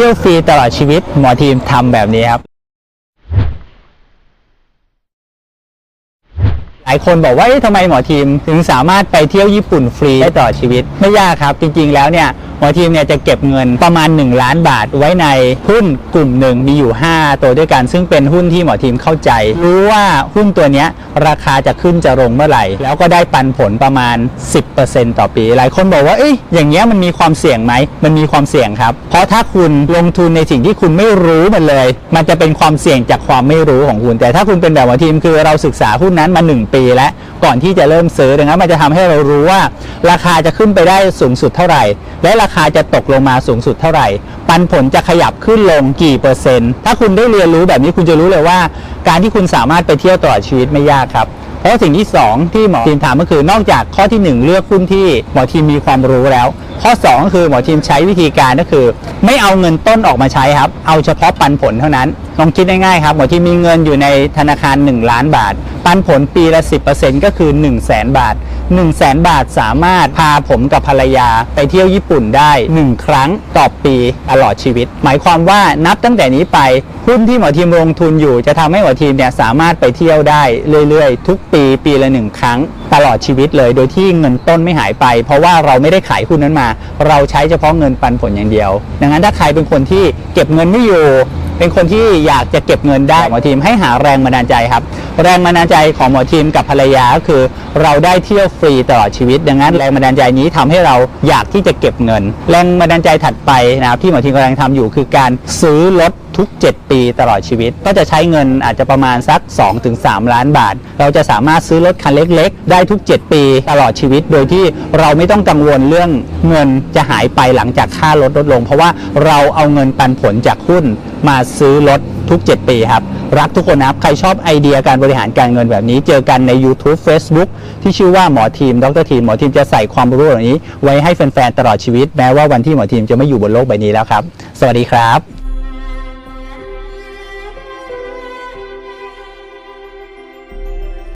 ที่ยวฟรีตลอดชีวิตหมอทีมทำแบบนี้ครับ ห ลายคนบอกว่าทำไมหมอทีมถึงสามารถไปเที่ยวญี่ปุ่นฟรีได้ตลอดชีวิต ไม่ยากครับ จริง ๆ แล้วเนี่ยหมอทีมเนี่ยจะเก็บเงินประมาณ 1 ล้านบาทไว้ในหุ้นกลุ่มหนึ่งมีอยู่ 5 ตัวด้วยกัน ซึ่งเป็นหุ้นที่หมอทีมเข้าใจ รู้ว่าหุ้นตัวนี้ราคาจะขึ้นจะลงเมื่อไหร่ แล้วก็ได้ปันผลประมาณ 10%ต่อปี หลายคนบอกว่าเอ้ยอย่างเงี้ยมันมีความเสี่ยงไหมมันมีความเสี่ยงครับ เพราะถ้าคุณลงทุนในสิ่งที่คุณไม่รู้มันเลย มันจะเป็นความเสี่ยงจากความไม่รู้ของคุณ แต่ถ้าคุณเป็นแบบหมอทีมคือเราศึกษาหุ้นนั้นมา 1 ปีแล้วก่อนที่จะเริ่มซื้อดังนั้นมันจะทำให้เรารู้ว่า ราคาจะขึ้นไปได้สูงสุดเท่าไหร่ และราคาจะตกลงมาสูงสุดเท่าไหร่ ปันผลจะขยับขึ้นลงกี่เปอร์เซ็นต์ ถ้าคุณได้เรียนรู้แบบนี้คุณจะรู้เลยว่า การที่คุณสามารถไปเที่ยวตลอดชีวิตไม่ยากครับ เพราะสิ่งที่ 2 ที่หมอทีมถามก็คือนอกจากข้อที่ 1 เลือกหุ้นที่หมอทีมมีความรู้แล้ว ข้อ 2 ก็คือหมอทีมใช้วิธีการก็คือ ไม่เอาเงินต้นออกมาใช้ครับ เอาเฉพาะปันผลเท่านั้นลองคิดง่ายๆครับหมอทีมมีเงินอยู่ในธนาคาร 1 ล้านบาท ปันผลปีละ 10%ก็คือ 1 0 0 0 0แบาท 1 0 0 0 0แบาทสามารถพาผมกับภรรยาไปเที่ยวญี่ปุ่นได้ 1 ครั้งต่อปีตลอดชีวิต หมายความว่านับตั้งแต่นี้ไปหุ้นที่หมอทีมลงทุนอยู่ จะทำให้หมอทีมเนี่ยสามารถไปเที่ยวได้เรื่อยๆ ทุกปีปีละหนึ่งครั้งตลอดชีวิตเลย โดยที่เงินต้นไม่หายไป เพราะว่าเราไม่ได้ขายหุ้นนั้นมา เราใช้เฉพาะเงินปันผลอย่างเดียว ดังนั้นถ้าใครเป็นคนที่เก็บเงินไม่อยู่ เป็นคนที่อยากจะเก็บเงินได้หมอทีมให้หาแรงบันดาลใจครับ แรงบันดาลใจของหมอทีมกับภรรยาก็คือ เราได้เที่ยวฟรีตลอดชีวิต ดังนั้นแรงบันดาลใจนี้ทำให้เราอยากที่จะเก็บเงิน แรงบันดาลใจถัดไปนะครับที่หมอทีมกำลังทำอยู่คือการซื้อรถทุก 7 ปีตลอดชีวิต ก็จะใช้เงินอาจจะประมาณสัก 2-3 ล้านบาท เราจะสามารถซื้อรถคันเล็ก ๆ ได้ทุก 7 ปีตลอดชีวิต โดยที่เราไม่ต้องกังวลเรื่องเงินจะหายไปหลังจากค่ารถลดลง เพราะว่าเราเอาเงินปันผลจากหุ้น มาซื้อรถทุก 7 ปีครับ รักทุกคนนะครับ ใครชอบไอเดียการบริหารการเงินแบบนี้ เจอกันใน YouTube Facebook ที่ชื่อว่าหมอทีม ดรทีม หมอทีมจะใส่ความรู้เหล่านี้ ไว้ให้แฟนๆตลอดชีวิต แม้ว่าวันที่หมอทีมจะไม่อยู่บนโลกใบนี้แล้วครับ สวัสดีครับ